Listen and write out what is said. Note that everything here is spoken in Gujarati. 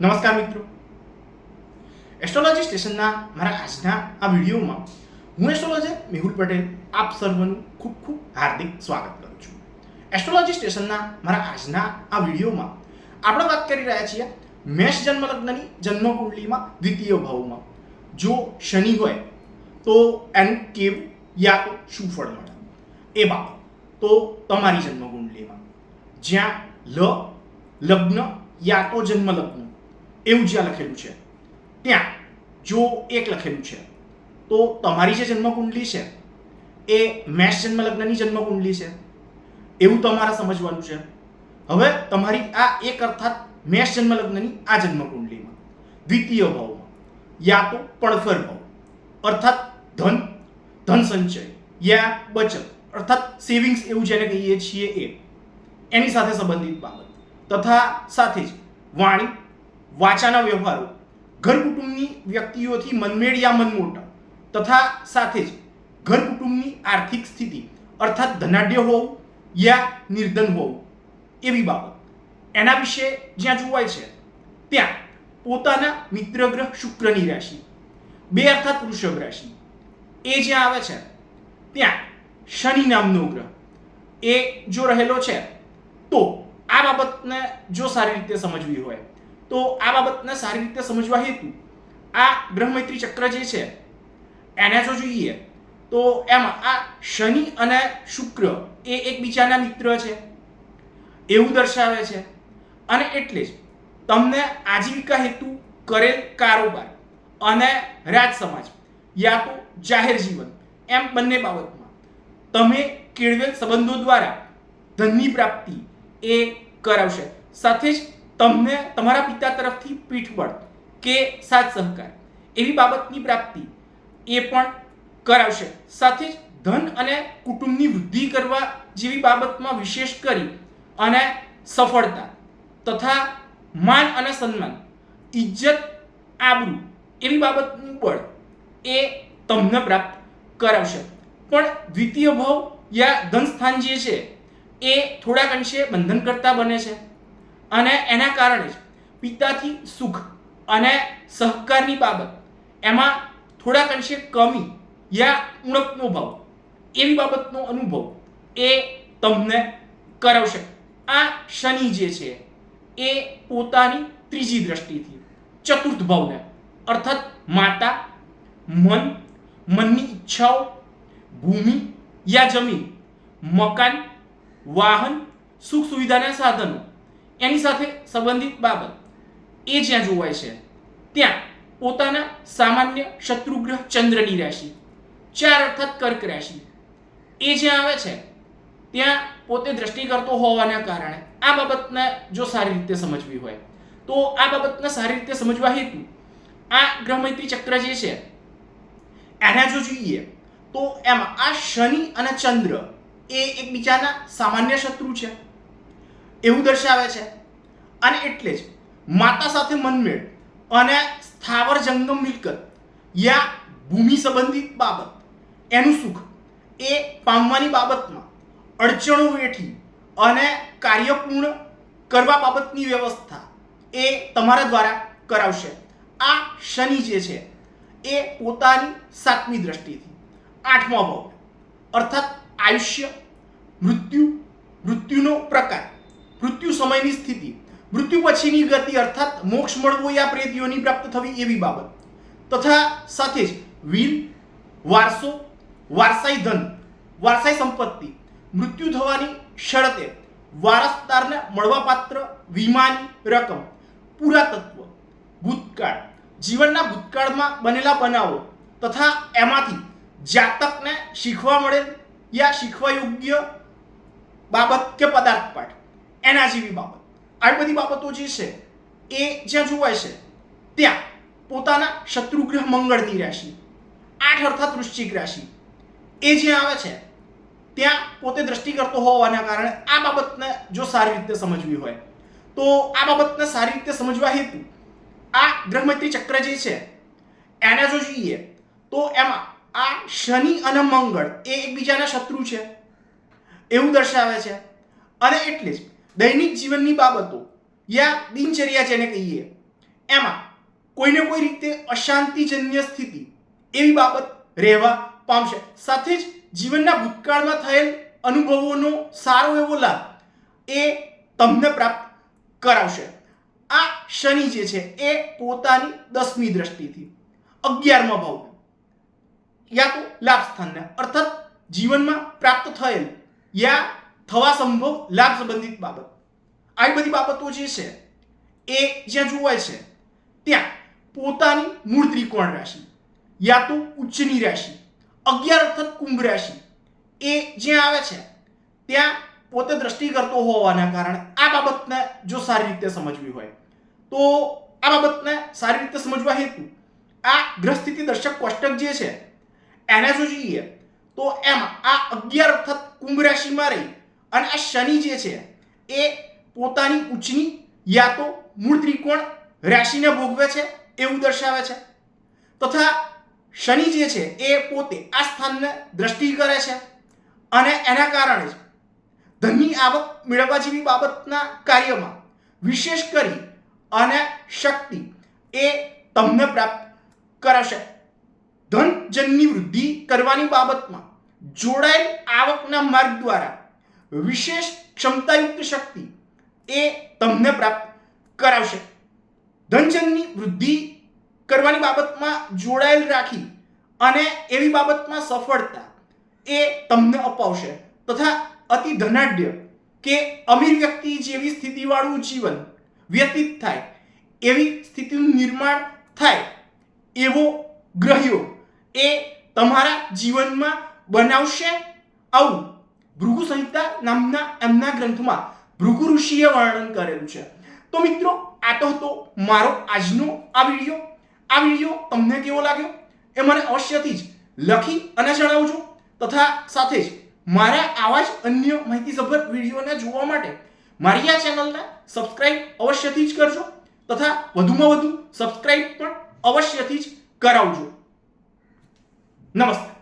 નમસ્કાર મિત્રો. એસ્ટ્રોલોજી સ્ટેશનના મારા આજના આ વિડીયોમાં હું એસ્ટ્રોલોજર મેહુલ પટેલ આપ સર્વનું ખૂબ ખૂબ હાર્દિક સ્વાગત કરું છું. એસ્ટ્રોલોજી સ્ટેશનના મારા આજના આ વિડીયોમાં આપણે વાત કરી રહ્યા છીએ મેષ જન્મલગ્નની જન્મકુંડલીમાં દ્વિતીય ભાવમાં. જો શનિ હોય તો એનું કેવું યા તો શું ફળ મળે? એ બાબત. તો તમારી જન્મકુંડલીમાં. જ્યાં લ, લગ્ન યા તો જન્મ લગ્ન એવું જ્યાં લખેલું છે. ત્યાં, જો એક લખેલું છે, તો તમારી જે જન્મકુંડલી છે, એ મેષ જન્મ લગ્નની જન્મકુંડલી છે. એવું તમારે સમજવાનું છે. હવે તમારી આ એક અર્થાત મેષ જન્મ લગ્નની આ જન્મકુંડલીમાં, દ્વિતીય ભાવમાં, યા તો પડફર ભાવ, અર્થાત ધન ધન સંચય, યા બચત, અર્થાત સેવિંગ્સ એવું જેને કહીએ છીએ એ. એની સાથે સંબંધિત બાબત. તથા સાથે જ વાણી વાચાના વ્યવહારો. ઘર કુટુંબની વ્યક્તિઓથી મનમેળિયા મનમોટા. તથા સાથે જ ઘર કુટુંબની આર્થિક સ્થિતિ, અર્થાત ધનાઢ્ય હોવું યા નિર્ધન હોવું, એવી બાબત. એના વિશે જ્યાં જોવાય છે, ત્યાં પોતાના મિત્ર ગ્રહ શુક્રની રાશિ, બે અર્થાત વૃષભ રાશિ. એ જ્યાં આવે છે, ત્યાં શનિ નામનો ગ્રહ. એ જો રહેલો છે, તો આ બાબતને જો સારી રીતે સમજવી હોય તો આ બાબતને સારી રીતે સમજવા હેતુ. આ ગ્રહમૈત્રી ચક્ર જે છે, એને જો જોઈએ, તો એમાં આ શનિ અને શુક્ર એ એકબીજાના મિત્ર છે. એવું દર્શાવે છે. અને એટલે જ તમને આજીવિકા હેતુ કરેલ કારોબાર અને રાજ સમાજ યા તો જાહેર જીવન એમ બંને બાબતમાં. તમે કેળવેલ સંબંધો દ્વારા ધનની પ્રાપ્તિ એ કરાવશે. સાથે જ તમને તમારા પિતા તરફથી પીઠબળ કે સાથ સહકાર એવી બાબતની પ્રાપ્તિ એ પણ કરાવશે. સાથે જ ધન અને કુટુંબની વૃદ્ધિ કરવા જેવી બાબતમાં વિશેષ કરી અને સફળતા તથા માન અને સન્માન ઇજ્જત આબરૂ એવી બાબતનું બળ એ તમને પ્રાપ્ત કરાવશે. પણ દ્વિતીય ભાવ યા ધન સ્થાન જે છે એ થોડાક અંશે બંધન કરતા બને છે. અને એના કારણે જ પિતાથી સુખ અને સહકારની બાબત, એમાં થોડાક અંશે કમી યા ઉણપનો ભાવ, એવી બાબતનો અનુભવ એ તમને કરાવશે. આ શનિ જે છે, એ પોતાની ત્રીજી દ્રષ્ટિથી ચતુર્થ ભાવને, અર્થાત માતા, મન, મનની ઈચ્છાઓ, ભૂમિ યા જમીન, મકાન, વાહન, સુખ સુવિધાના સાધનો એની સાથે સંબંધિત બાબત. એ જ્યાં જોવાય છે, ત્યાં પોતાના સામાન્ય શત્રુગ્રહ ચંદ્રની રાશિ, ચાર અર્થાત કર્ક રાશિ. એ જ્યાં આવે છે, ત્યાં પોતે દ્રષ્ટિ કરતો હોવાના કારણે આ બાબતને જો સારી રીતે સમજવી હોય, તો આ બાબતને સારી રીતે સમજવા હેતુ, આ ગ્રહમૈત્રી ચક્ર જે છે, એના જો જોઈએ, તો એમાં આ શનિ અને ચંદ્ર એ એકબીજાના સામાન્ય શત્રુ છે. એવું દર્શાવે છે. અને એટલે જ માતા સાથે મનમેળ અને સ્થાવર જંગમ મિલકત યા ભૂમિ સંબંધિત બાબત એનું સુખ એ પામવાની બાબતમાં અડચણો વેઠી અને કાર્યપૂર્ણ કરવા બાબતની વ્યવસ્થા એ તમારા દ્વારા કરાવશે. આ શનિ જે છે એ પોતાની સાતમી દ્રષ્ટિથી. આઠમા ભાવ. અર્થાત આયુષ્ય, મૃત્યુ, મૃત્યુનો પ્રકાર. મૃત્યુ સમયની સ્થિતિ. મૃત્યુ પછીની ગતિ અર્થાત મોક્ષ મળવો યા પ્રેતીઓની પ્રાપ્ત થવી એવી બાબત. તથા સાથે જ વીર, વારસો, વારસાઈ ધન, વારસાઈ સંપત્તિ, મૃત્યુ થવાની શરતે વારસદારને મળવાપાત્ર વીમાની રકમ, પુરાતત્વ, ભૂતકાળ, જીવનના ભૂતકાળમાં બનેલા બનાવો તથા એમાંથી જાતકને શીખવા મળેલ યા શીખવા યોગ્ય બાબત કે પદાર્થ પાઠ એના જેવી બાબત આવી બધી બાબતો જે છે, એ જ્યાં જોવાય છે, ત્યાં પોતાના શત્રુગ્રહ મંગળની રાશિ, આઠ અર્થાત વૃશ્ચિક રાશિ, એ જ્યાં આવે છે, ત્યાં પોતે દ્રષ્ટિ કરતો હોવાના કારણે આ બાબતને જો સારી રીતે સમજવી હોય, તો આ બાબતને સારી રીતે સમજવા હેતુ, આ ગ્રહમૈત્રી ચક્ર જે છે, એને જો જોઈએ, તો એમાં આ શનિ અને મંગળ એ એકબીજાના શત્રુ છે, એવું દર્શાવે છે, અને એટલે જ દૈનિક જીવનની બાબતો યા દિનચર્યા જેને કહીએ, એમાં કોઈને કોઈ રીતે અશાંતિજન્ય સ્થિતિ એવી બાબત રહેવા પામશે. સાથે જ જીવનના ભૂતકાળમાં થયેલ અનુભવોનો સારો એવો લાભ એ તમને પ્રાપ્ત કરાવશે. આ શનિ જે છે એ પોતાની દસમી દ્રષ્ટિથી, અગિયારમા ભાવ યા તો લાભ સ્થાનને અર્થાત જીવનમાં પ્રાપ્ત થયેલ યા થવા સંભવ લાભ સંબંધિત બાબત. આવી બધી બાબતો જે છે, એ જ્યાં જોવાય છે, ત્યાં પોતાની મૂળ ત્રિકોણ રાશિ યા તો ઉચ્ચની રાશિ, અગિયાર અર્થાત કુંભ રાશિ, એ જ્યાં આવે છે, ત્યાં પોતે દ્રષ્ટિ કરતો હોવાના કારણે આ બાબતને જો સારી રીતે સમજવી હોય, તો આ બાબતને સારી રીતે સમજવા હેતુ આ ગ્રહસ્થિતિ દર્શક કોષ્ટક જે છે, એને જો જોઈએ તો એમાં આ અગિયાર અર્થાત કુંભ રાશિમાં રહી અને આ શનિ જે છે, એ પોતાની ઉચ્ચની યા તો મૂળ ત્રિકોણ રાશિને ભોગવે છે એવું દર્શાવે છે. તથા શનિ જે છે, એ પોતે આ સ્થાનને દ્રષ્ટિ કરે છે અને એના કારણે ધનની આવક મેળવવા જેવી બાબતના કાર્યમાં વિશેષ કરી અને શક્તિ એ તમને પ્રાપ્ત કરાશે. ધનજનની વૃદ્ધિ કરવાની બાબતમાં જોડાયેલ આવકના માર્ગ દ્વારા વિશેષ ક્ષમતાયુક્ત શક્તિ એ તમને પ્રાપ્ત કરાવશે. ધનજનની વૃદ્ધિ કરવાની બાબતમાં જોડાયેલ રાખી અને એવી બાબતમાં સફળતા એ તમને અપાવશે. તથા અતિ ધનાઢ્ય કે અમીર વ્યક્તિ જેવી સ્થિતિવાળું જીવન વ્યતીત થાય, એવી સ્થિતિનું નિર્માણ થાય એવો ગ્રહ્યો એ તમારા જીવનમાં બનાવશે. આવું ભૃગુ સંહિતા નામના એમના ગ્રંથમાં ભૃગુ ઋષિએ વર્ણન કરેલું છે. તો મિત્રો, આ તો હતો મારો આજનો આ વીડિયો. આ વીડિયો તમને કેવો લાગ્યો? એ મને અવશ્યથી જ લખી અને જણાવજો. તથા સાથે જ મારા આવા જ અન્ય માહિતીસભર વિડીયોને જોવા માટે મારી આ ચેનલને સબસ્ક્રાઇબ અવશ્યથી જ કરજો. તથા વધુમાં વધુ સબસ્ક્રાઇબ પણ અવશ્યથી જ કરાવજો. નમસ્તે